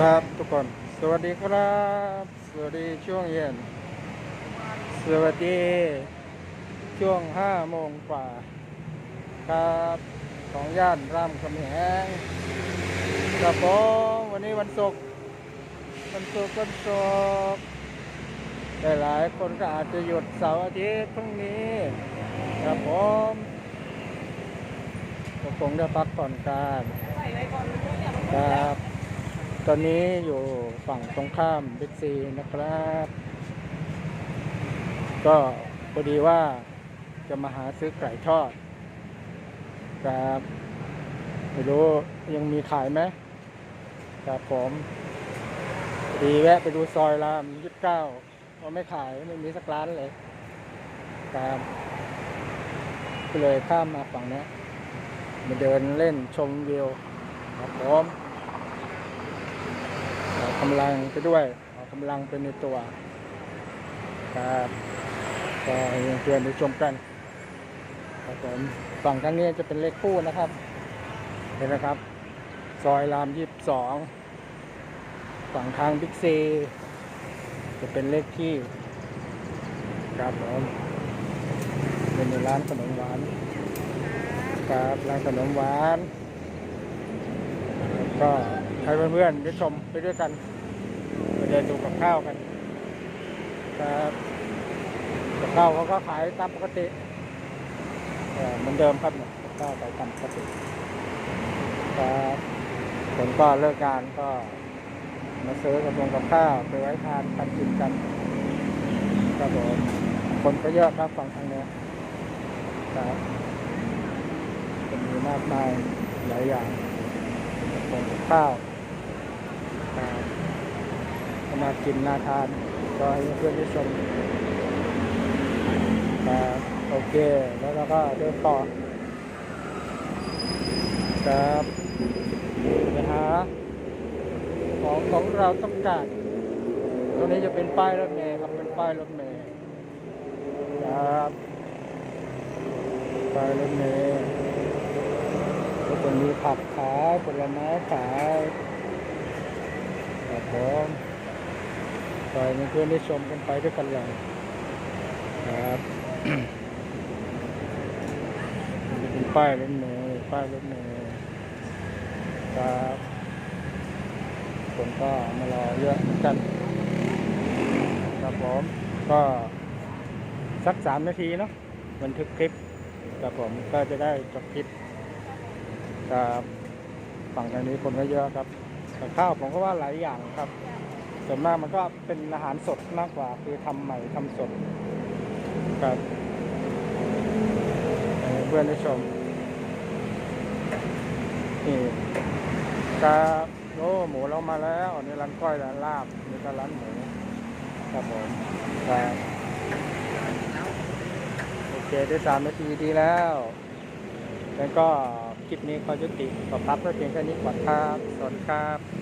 ครับทุกคน สวัสดีครับ สวัสดีช่วงเย็น สวัสดี ช่วงห้าโมงกว่า ครับของย่านรามคำแหงครับผมวันนี้วันศุกร์วันศุกร์วันศุกร์แต่หลายคนก็อาจจะหยุดเสาร์อาทิตย์พรุ่งนี้ครับผมก็คงได้พักผ่อนกันครับ ตอนนี้อยู่ฝั่งตรงข้ามบิ๊กซีนะครับ ก็พอดีว่าจะมาหาซื้อไก่ทอดครับไม่รู้ยังมีขายไหมครับผมพอดีแวะไปดูซอยรามยี่สิบเก้าก็ไม่ขายไม่มีสักร้านเลยครับก็เลยข้ามมาฝั่งนี้มาเดินเล่นชมวิวครับผม กำลังไปด้วยออกกำลังไปในตัวครับก็ยังเพื่อนไปชมกันครับผมฝั่งทางนี้จะเป็นเลขคู่นะครับ เห็นไหมครับ ซอยรามยี่สิบสองฝั่งทางบิ๊กซีจะเป็นเลขที่ครับผมเป็นในร้านขนมหวานครับร้านขนมหวานก็ ให้เพื่อนๆได้ชมไปด้วยกันไปเดินดูกับข้าวกันครับกับข้าวเขาก็ขายตามปกติเหมือนเดิมครับเนี่ยกับข้าวขายตามปกติครับผมก็เลิกงานก็มาซื้อกับลงกับข้าวไปไว้ทานกันกินกันครับผมคนก็เยอะครับฝั่งทางเนี้ยครับมีมากมายหลายอย่างของข้าว ก็มากินน่าทานก็ให้เพื่อนได้ชมครับโอเค แล้วเราก็เดินต่อครับนะฮะของของเราต้องการตรงนี้จะเป็นป้ายรถเมล์ครับเป็นป้ายรถเมล์ครับป้ายรถเมล์ก็จะมีผักขายผลไม้ขายครับผม ไปเพื่อนๆได้ชมกันไปด้วยกันเลยครับนี่เป็นป้ายรถเมล์ป้ายรถเมล์ครับคนก็มารอเยอะเหมือนกันครับผมก็สักสามนาทีเนาะบันทึกคลิปครับผมก็จะได้จบคลิปครับฝั่งทางนี้คนก็เยอะครับแต่ข้าวผมก็ว่าหลายอย่างครับ ส่วนมากมันก็เป็นอาหารสดมากกว่า คือทำใหม่ทำสดครับเพื่อนได้ชมนี่ครับโอ้หมูเรามาแล้วอันนี้ร้านก้อยร้านลาบนี่ก็ร้านหมูครับผมครับโอเคได้สามนาทีดีแล้วแล้วก็คลิปนี้ขอยุติขอพักเพื่อเพียงแค่นี้ก่อนครับสวัสดีครับ